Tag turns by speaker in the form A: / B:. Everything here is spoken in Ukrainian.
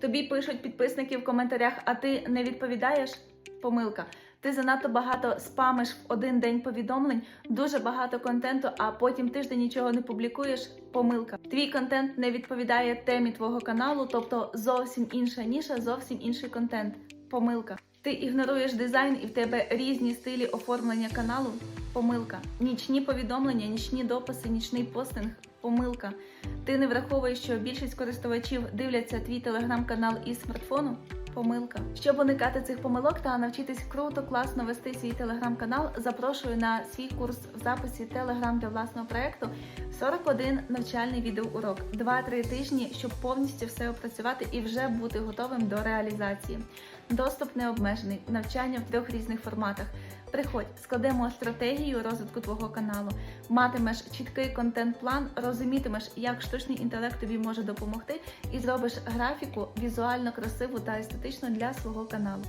A: Тобі пишуть підписники в коментарях, а ти не відповідаєш? Помилка. Ти занадто багато спамиш в один день повідомлень, дуже багато контенту, а потім тиждень нічого не публікуєш. Помилка. Твій контент не відповідає темі твого каналу, тобто зовсім інша ніша, зовсім інший контент. Помилка. Ти ігноруєш дизайн і в тебе різні стилі оформлення каналу. Помилка. Нічні повідомлення, нічні дописи, нічний постинг. Помилка. Ти не враховуєш, що більшість користувачів дивляться твій телеграм-канал із смартфону. Помилка. Щоб уникати цих помилок та навчитись круто, класно вести свій телеграм-канал, запрошую на свій курс в записі Телеграм для власного проекту 41 навчальний відеоурок, 2-3 тижні, щоб повністю все опрацювати і вже бути готовим до реалізації. Доступ не обмежений, навчання в трьох різних форматах. Приходь, складемо стратегію розвитку твого каналу, матимеш чіткий контент-план, розумітимеш, як штучний інтелект тобі може допомогти, і зробиш графіку візуально красиву та естетичну для свого каналу.